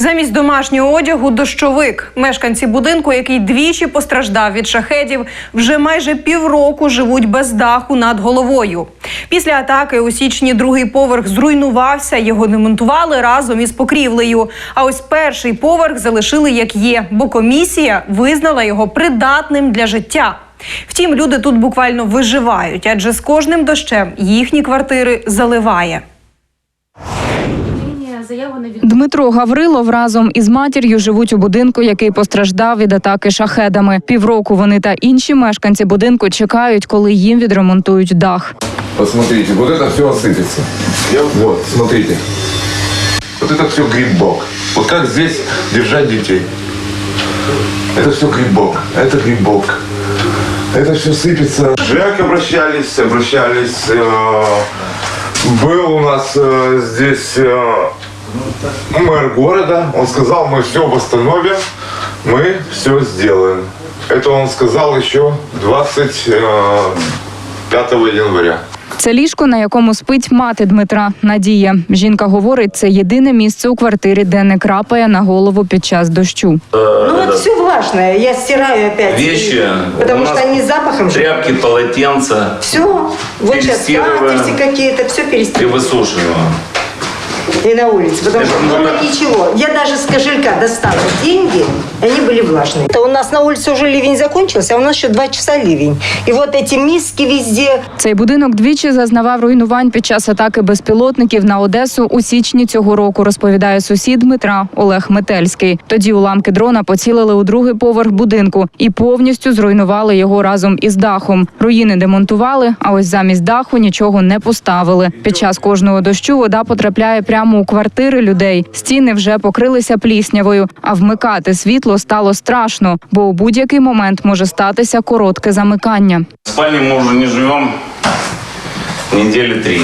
Замість домашнього одягу дощовик. Мешканці будинку, який двічі постраждав від шахедів, вже майже півроку живуть без даху над головою. Після атаки у січні другий поверх зруйнувався. Його демонтували разом із покрівлею. А ось перший поверх залишили як є, бо комісія визнала його придатним для життя. Втім, люди тут буквально виживають, адже з кожним дощем їхні квартири заливає Дмитро Гаврилов разом із матір'ю живуть у будинку, який постраждав від атаки шахедами. Півроку вони та інші мешканці будинку чекають, коли їм відремонтують дах. Посмотрите, вот это все осыпется. Вот, смотрите. Вот это все грибок. Вот как здесь держать детей. Это все грибок. Это грибок. Это все сыпется. ЖЭК обращались, обращались. э, Был у нас э, здесь э, мэр города. Он сказал, мы все восстановим, мы все сделаем. Это он сказал еще 25 января. Це ліжко, на якому спить мати Дмитра Надія. Жінка говорить, це єдине місце у квартирі, де не крапає на голову під час дощу. Ну вот все влажное, я стираю опять. Вещи, Потому у нас что они запахом же. Тряпки, полотенца Все, вот сейчас Перестирываем. скатерти какие-то, все и перестирываю. высушиваем. И на улице, потому что Это дома так. ничего. Я даже с кошелька достала деньги, они были влажные. Это у нас на улице уже ливень закончился, а у нас еще два часа ливень. И вот эти миски везде, Цей будинок двічі зазнавав руйнувань під час атаки безпілотників на Одесу у січні цього року, розповідає сусід Дмитра Олег Метельський. Тоді уламки дрона поцілили у другий поверх будинку і повністю зруйнували його разом із дахом. Руїни демонтували, а ось замість даху нічого не поставили. Під час кожного дощу вода потрапляє прямо у квартири людей. Стіни вже покрилися пліснявою, а вмикати світло стало страшно, бо у будь-який момент може статися коротке замикання. В спальне мы уже не живем недели три.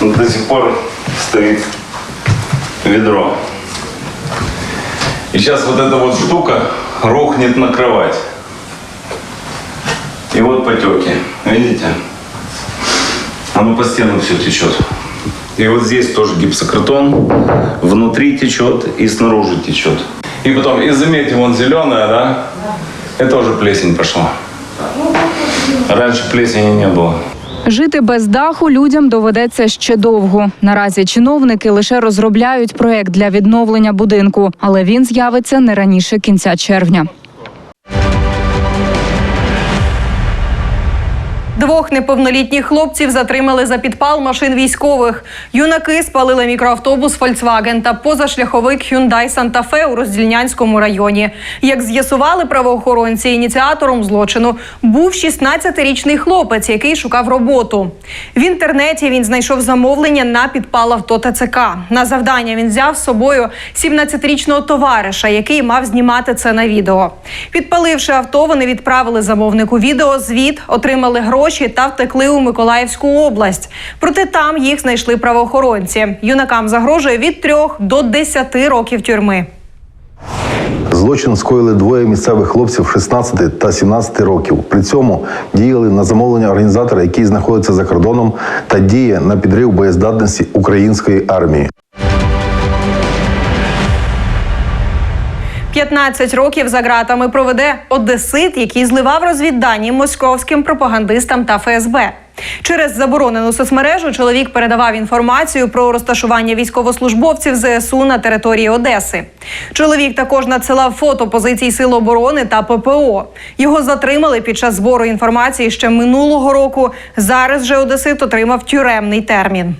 До сих пор стоит ведро. И сейчас вот эта вот штука рухнет на кровать. И вот потеки. Видите? Оно по стенам все течет. И вот здесь тоже гипсокартон. Внутри течет и снаружи течет. И потом, и заметьте, вон зеленая, да? Это уже плесень пошла. Раньше плесени не было. Жити без даху людям доведеться ще довго. Наразі чиновники лише розробляють проект для відновлення будинку, але він з'явиться не раніше кінця червня. Двох неповнолітніх хлопців затримали за підпал машин військових. Юнаки спалили мікроавтобус Volkswagen та позашляховик Hyundai Santa Fe у Роздільнянському районі. Як з'ясували правоохоронці, ініціатором злочину був 16-річний хлопець, який шукав роботу. В інтернеті він знайшов замовлення на підпал авто ТЦК. На завдання він взяв з собою 17-річного товариша, який мав знімати це на відео. Підпаливши авто, вони відправили замовнику відео, звіт, отримали гроші та втекли у Миколаївську область. Проте там їх знайшли правоохоронці. Юнакам загрожує від 3 до 10 років тюрми. Злочин скоїли двоє місцевих хлопців 16 та 17 років. При цьому діяли на замовлення організатора, який знаходиться за кордоном, та діє на підрив боєздатності української армії. 15 років за ґратами проведе одесит, який зливав розвіддані московським пропагандистам та ФСБ. Через заборонену соцмережу чоловік передавав інформацію про розташування військовослужбовців ЗСУ на території Одеси. Чоловік також надсилав фото позицій Сил оборони та ППО. Його затримали під час збору інформації ще минулого року. Зараз же Одесит отримав тюремний термін.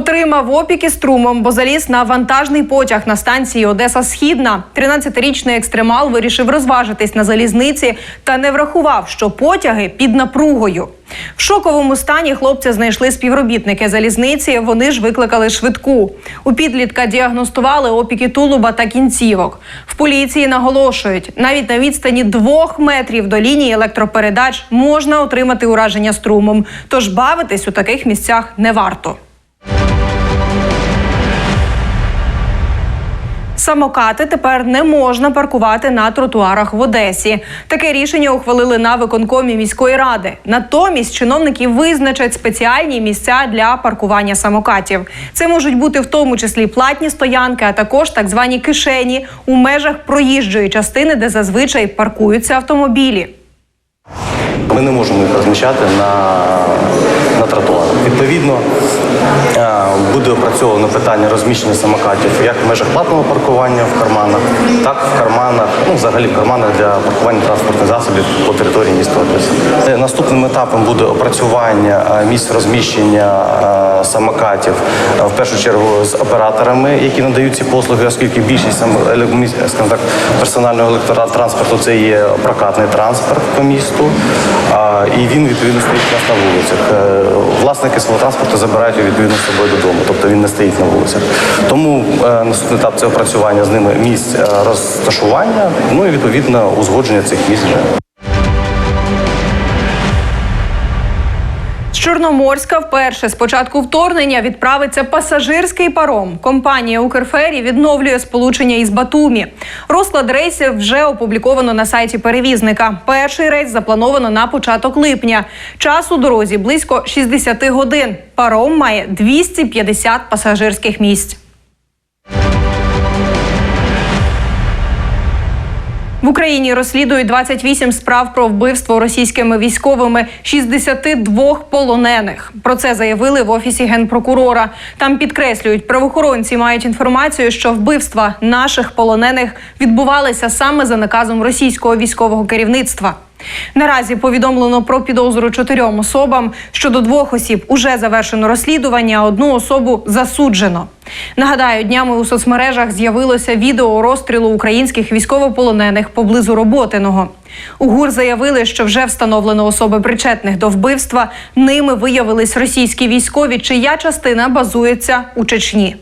Отримав опіки струмом, бо заліз на вантажний потяг на станції Одеса Східна. 13-річний екстремал вирішив розважитись на залізниці та не врахував, що потяги під напругою. В шоковому стані хлопця знайшли співробітники залізниці. Вони ж викликали швидку. У підлітка діагностували опіки тулуба та кінцівок. В поліції наголошують, навіть на відстані двох метрів до лінії електропередач можна отримати ураження струмом. Тож бавитись у таких місцях не варто. Самокати тепер не можна паркувати на тротуарах в Одесі. Таке рішення ухвалили на виконкомі міської ради. Натомість чиновники визначать спеціальні місця для паркування самокатів. Це можуть бути в тому числі платні стоянки, а також так звані кишені у межах проїжджої частини, де зазвичай паркуються автомобілі. Ми не можемо їх розміщати на, на тротуарах. Відповідно, е, буде опрацьовано питання розміщення самокатів як в межах платного паркування в карманах, так і в карманах, ну взагалі в карманах для паркування транспортних засобів по території міста Одеси. Е, Наступним етапом буде опрацювання е, місць розміщення самокатів в першу чергу з операторами, які надають ці послуги, оскільки більшість так, персонального електротранспорту це є прокатний транспорт по місту, і він відповідно стоїть нас на вулицях. Е, Власники свого транспорту забирають відповідно з собою додому, тобто він не стоїть на вулицях. Тому е, наступний етап це опрацювання з ними місць е, розташування, ну і відповідно узгодження цих місць. Чорноморська вперше з початку вторгнення відправиться пасажирський паром. Компанія Укрфері відновлює сполучення із Батумі. Розклад рейсів вже опубліковано на сайті перевізника. Перший рейс заплановано на початок липня. Час у дорозі близько 60 годин. Паром має 250 пасажирських місць. В Україні розслідують 28 справ про вбивство російськими військовими 62 полонених. Про це заявили в офісі генпрокурора. Там підкреслюють, правоохоронці мають інформацію, що вбивства наших полонених відбувалися саме за наказом російського військового керівництва. Наразі повідомлено про підозру чотирьом особам. Щодо двох осіб уже завершено розслідування, а одну особу засуджено. Нагадаю, днями у соцмережах з'явилося відео розстрілу українських військовополонених поблизу Роботиного. У ГУР заявили, що вже встановлено особи причетних до вбивства. Ними виявились російські військові, чия частина базується у Чечні.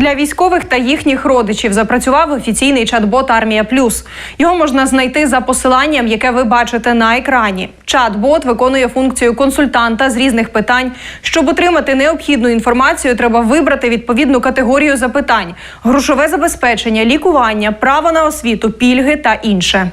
Для військових та їхніх родичів запрацював офіційний чат-бот Армія Плюс. Його можна знайти за посиланням, яке ви бачите на екрані. Чат-бот виконує функцію консультанта з різних питань. Щоб отримати необхідну інформацію, треба вибрати відповідну категорію запитань: грошове забезпечення, лікування, право на освіту, пільги та інше.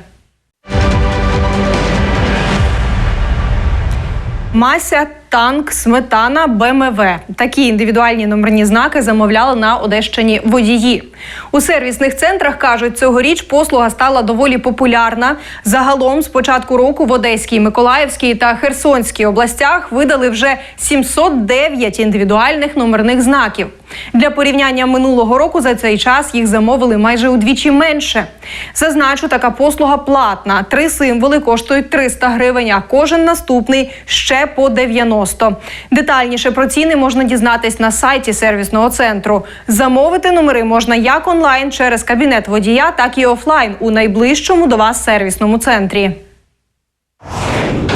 Мася, танк, сметана, БМВ. Такі індивідуальні номерні знаки замовляли на Одещині водії. У сервісних центрах кажуть, цьогоріч послуга стала доволі популярна. Загалом з початку року в Одеській, Миколаївській та Херсонській областях видали вже 709 індивідуальних номерних знаків. Для порівняння минулого року за цей час їх замовили майже удвічі менше. Зазначу, така послуга платна. Три символи коштують 300 гривень, а кожен наступний ще по 90. Детальніше про ціни можна дізнатись на сайті сервісного центру. Замовити номери можна як онлайн через кабінет водія, так і офлайн у найближчому до вас сервісному центрі.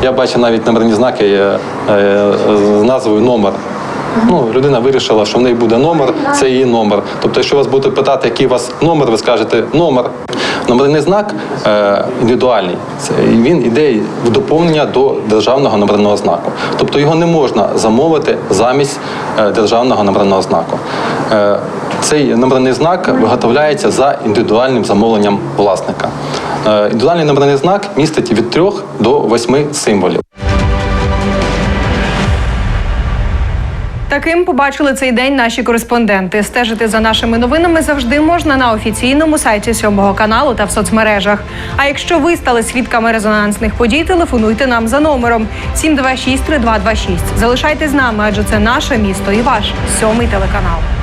Я бачив навіть номерні знаки е, з назвою номер. Ну, людина вирішила, що в неї буде номер, це її номер. Тобто, якщо вас будуть питати, який у вас номер, ви скажете номер. Номерний знак е, індивідуальний. Це, він іде в доповнення до державного номерного знаку. Тобто його не можна замовити замість е, державного номерного знаку. Е, цей номерний знак виготовляється за індивідуальним замовленням власника. Е, індивідуальний номерний знак містить від 3 до 8 символів. Таким побачили цей день наші кореспонденти. Стежити за нашими новинами завжди можна на офіційному сайті сьомого каналу та в соцмережах. А якщо ви стали свідками резонансних подій, телефонуйте нам за номером 726 3226. Залишайтесь з нами, адже це наше місто і ваш сьомий телеканал.